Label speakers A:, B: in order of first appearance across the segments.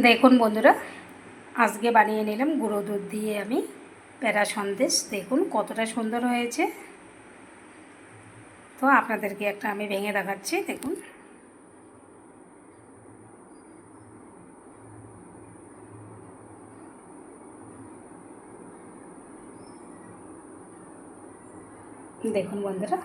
A: দেখুন বন্ধুরা, আজকে বানিয়ে নিলাম গুঁড়ো দুধ দিয়ে আমি প্যারা সন্দেশ। দেখুন কতটা সুন্দর হয়েছে। তো আপনাদেরকে একটা আমি ভেঙে দেখাচ্ছি, দেখুন। দেখুন বন্ধুরা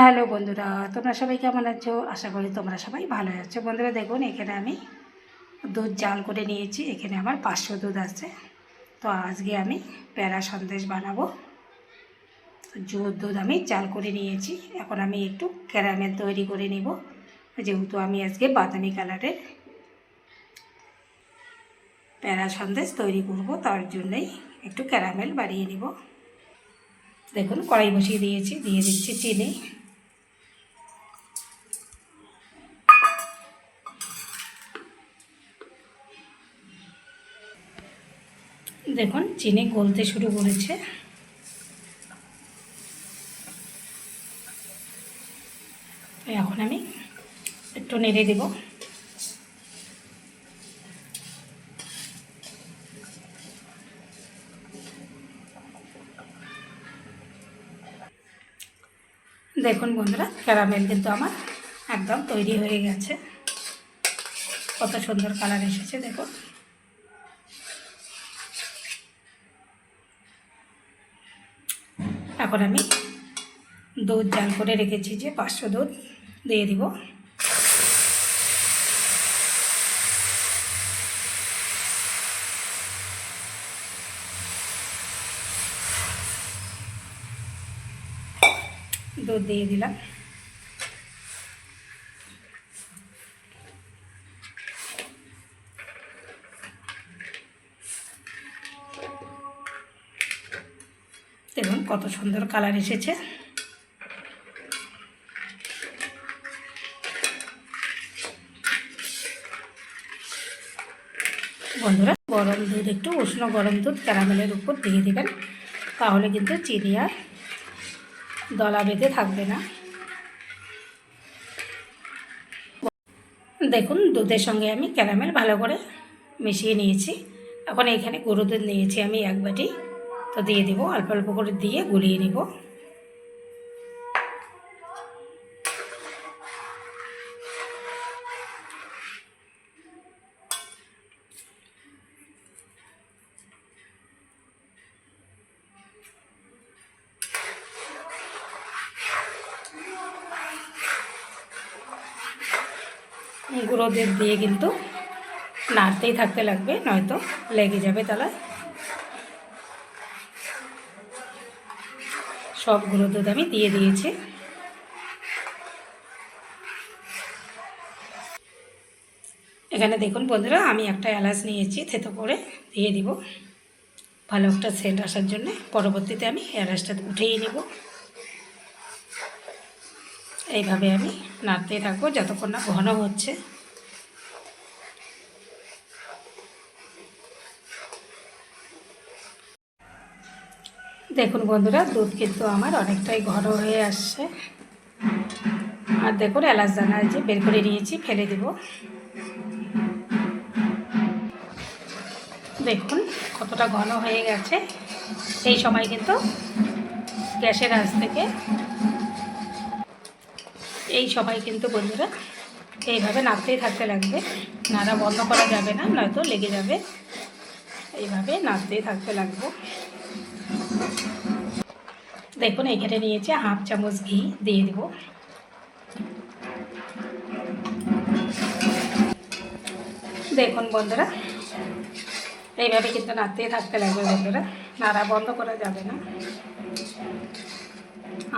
A: হ্যালো বন্ধুরা, তোমরা সবাই কেমন আছো? আশা করি তোমরা সবাই ভালো আছো। বন্ধুরা, দেখুন, এখানে আমি দুধ জাল করে নিয়েছি। এখানে আমার পাঁচশো দুধ আছে। তো আজকে আমি প্যারা সন্দেশ বানাবো। জোর দুধ আমি জাল করে নিয়েছি। এখন আমি একটু ক্যারামেল তৈরি করে নিব। যেহেতু আমি আজকে বাদামি কালারের প্যারা সন্দেশ তৈরি করব, তার জন্যই একটু ক্যারামেল বাড়িয়ে নিব। দেখুন, কড়াই বসিয়ে দিয়েছি, দিয়ে দিচ্ছি চিনি। দেখুন, চিনি গলতে শুরু করেছে। এখন আমি একটু নেড়ে দেব। দেখুন বন্ধুরা, ক্যারামেল কিন্তু আমার একদম তৈরি হয়ে গেছে। কত সুন্দর কালার এসেছে, দেখুন। এখন আমি দুধ জাল করে রেখেছি যে পাঁচশো দুধ দিয়ে দিব। দুধ দিয়ে দিলাম। দেখুন কত সুন্দর কালার এসেছে। বন্ধুরা, গরম দুধ, একটু উষ্ণ গরম দুধ ক্যারামেলের উপর দিয়ে দেবেন। তাহলে কিন্তু চিনি আর দলা বেঁধে থাকবে না। দেখুন, দুধের সঙ্গে আমি ক্যারামেল ভালো করে মিশিয়ে নিয়েছি। এখন এখানে গরু দুধ নিয়েছি আমি এক বাটি। তো দিয়ে দেবো, অল্প অল্প করে দিয়ে গুলিয়ে নিব। গুঁড়ো দিয়ে কিন্তু নাড়তেই থাকতে লাগবে, নয়তো লেগে যাবে তাহলে। সব গুঁড়ো দুধ আমি দিয়ে দিয়েছি। এখানে দেখুন বন্ধুরা, আমি একটা এলাচ নিয়েছি, থেতো করে দিয়ে দিব। ভালো একটা সেন্ট আসার জন্য পরবর্তীতে আমি এলাচটা উঠিয়ে নিব। এইভাবে আমি নাড়তেই থাকব, যতক্ষণ না ঘন হচ্ছে। দেখুন বন্ধুরা, দুধ কিন্তু আমার অনেকটাই ঘন হয়ে আসছে। আর দেখুন, এলাচ দানা যে বের করে নিয়েছি, ফেলে দিব। দেখুন, কতটা ঘন হয়ে গেছে। এই সময় কিন্তু গ্যাসের আঁচ থেকে এই সময় কিন্তু বন্ধুরা এইভাবে নাড়তেই থাকতে লাগবে। নাড়া বন্ধ করা যাবে না, নয়তো লেগে যাবে। এইভাবে নাড়তেই থাকতে লাগবে। দেখুন, এখানে নিয়েছি হাফ চামচ ঘি, দিয়ে দেব। দেখুন বন্ধুরা, এইভাবে কিন্তু নাড়তেই থাকতে লাগবে বন্ধুরা, নাড়া বন্ধ করা যাবে না।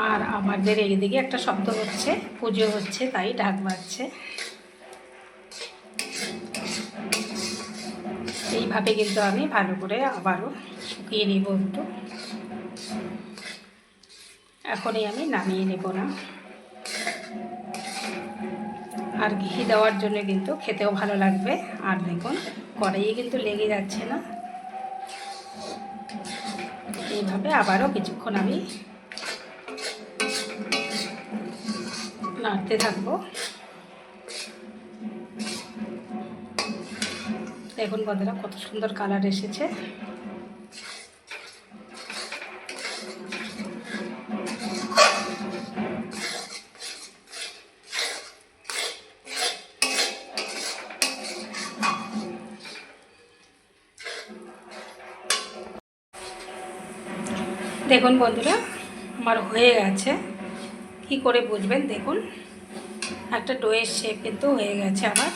A: আর আমাদের এইদিকে একটা শব্দ হচ্ছে, পুজো হচ্ছে, তাই ঢাক বাজছে। এইভাবে কিন্তু আমি ভালো করে আবারও শুকিয়ে নিব একটু। এখনই আমি নামিয়ে নেব না। আর ঘি দেওয়ার জন্য কিন্তু খেতেও ভালো লাগবে। আর দেখুন, কড়াইয়ে কিন্তু লেগে যাচ্ছে না। এইভাবে আবারও কিছুক্ষণ আমি নাড়তে থাকব। দেখুন বন্ধুরা, কত সুন্দর কালার এসেছে। দেখুন বন্ধুরা, আমার হয়ে গেছে। কি করে বুঝবেন? দেখুন, একটা ডোয়ের শেপ কিন্তু হয়ে গেছে আমার।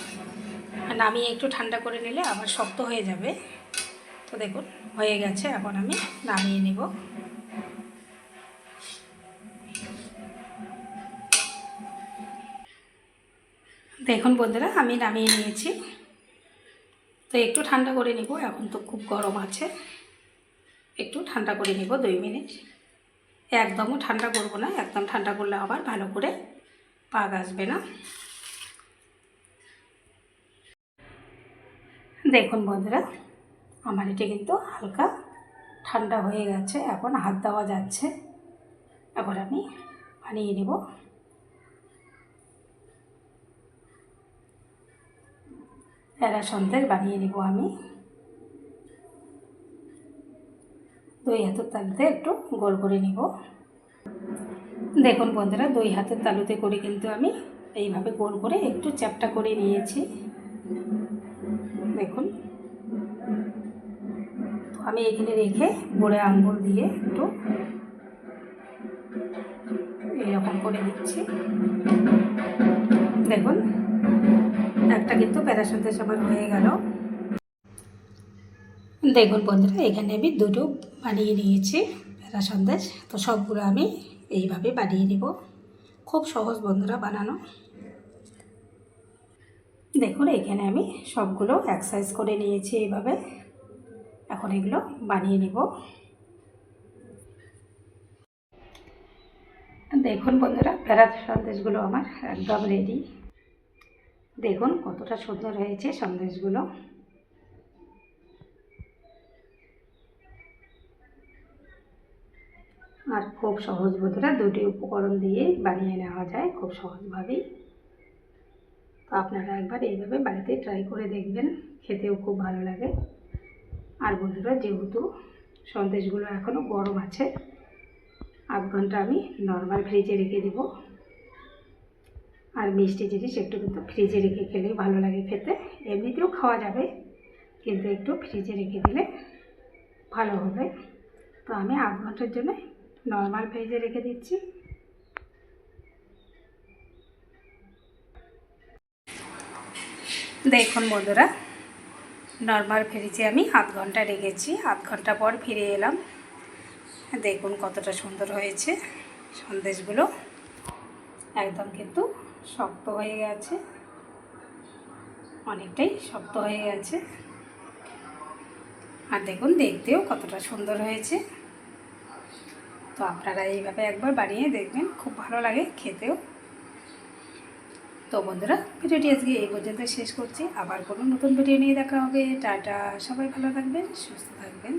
A: নামিয়ে একটু ঠান্ডা করে নিলে আবার শক্ত হয়ে যাবে। তো দেখুন, হয়ে গেছে, এখন আমি নামিয়ে নিব। দেখুন বন্ধুরা, আমি নামিয়ে নিয়েছি। তো একটু ঠান্ডা করে নিব, এখন তো খুব গরম আছে। একটু ঠান্ডা করে নিব দুই মিনিট। একদমও ঠান্ডা করব না, একদম ঠান্ডা করলে আবার ভালো করে পাক আসবে না। দেখুন বন্ধুরা, আমার এটা কিন্তু হালকা ঠান্ডা হয়ে গেছে, এখন হাত দেওয়া যাচ্ছে। এখন আমি বানিয়ে নেব। এরা সন্দেশ বানিয়ে নেব আমি। দুই হাতের তালুতে একটু গোল করে নিব। দেখুন বন্ধুরা, দুই হাতের তালুতে করে কিন্তু আমি এইভাবে গোল করে একটু চ্যাপটা করে নিয়েছি। দেখুন আমি এখানে রেখে বড়ে আঙ্গুল দিয়ে একটু এরকম করে দিচ্ছি। দেখুন, একটা কিন্তু প্যারাসন্দেশ আমার হয়ে গেল। দেখুন বন্ধুরা, এখানে আমি দুটো বানিয়ে নিয়েছি প্যারা সন্দেশ। তো সবগুলো আমি এইভাবে বানিয়ে নেব। খুব সহজ বন্ধুরা বানানো। দেখুন, এখানে আমি সবগুলো এক সাইজ করে নিয়েছি এইভাবে। এখন এগুলো বানিয়ে নেব। দেখুন বন্ধুরা প্যারা সন্দেশগুলো আমার একদম রেডি দেখুন কতটা সুন্দর হয়েছে সন্দেশগুলো। আর খুব সহজ বন্ধুরা দুটি উপকরণ দিয়ে বানিয়ে নেওয়া যায় খুব সহজভাবেই। তো আপনারা একবার এইভাবে বাড়িতে ট্রাই করে দেখবেন, খেতেও খুব ভালো লাগে। আর বন্ধুরা, যেহেতু সন্দেশগুলো এখনও গরম আছে, আধ ঘণ্টা আমি নর্মাল ফ্রিজে রেখে দেব। আর মিষ্টি জিনিস একটু কিন্তু ফ্রিজে রেখে খেলে ভালো লাগে খেতে। এমনিতেও খাওয়া যাবে, কিন্তু একটু ফ্রিজে রেখে দিলে ভালো হবে। তো আমি আধ ঘণ্টার জন্য নর্মাল ফ্রিজে রেখে দিচ্ছি। দেখুন বন্ধুরা নর্মাল ফ্রিজে আমি আধ ঘণ্টা রেখেছি। আধ ঘণ্টা পর ফিরে এলাম। দেখুন কতটা সুন্দর হয়েছে সন্দেশগুলো। একদম কিন্তু শক্ত হয়ে গেছে। অনেকটাই শক্ত হয়ে গেছে। আর দেখুন দেখতেও কতটা সুন্দর হয়েছে। তো আপনারা এইভাবে একবার বানিয়ে দেখবেন, খুব ভালো লাগে খেতেও। তো বন্ধুরা, ভিডিওটি আজকে এই পর্যন্ত শেষ করছি। আবার কোনো নতুন ভিডিও নিয়ে দেখা হবে। টাটা, সবাই ভালো থাকবেন, সুস্থ থাকবেন।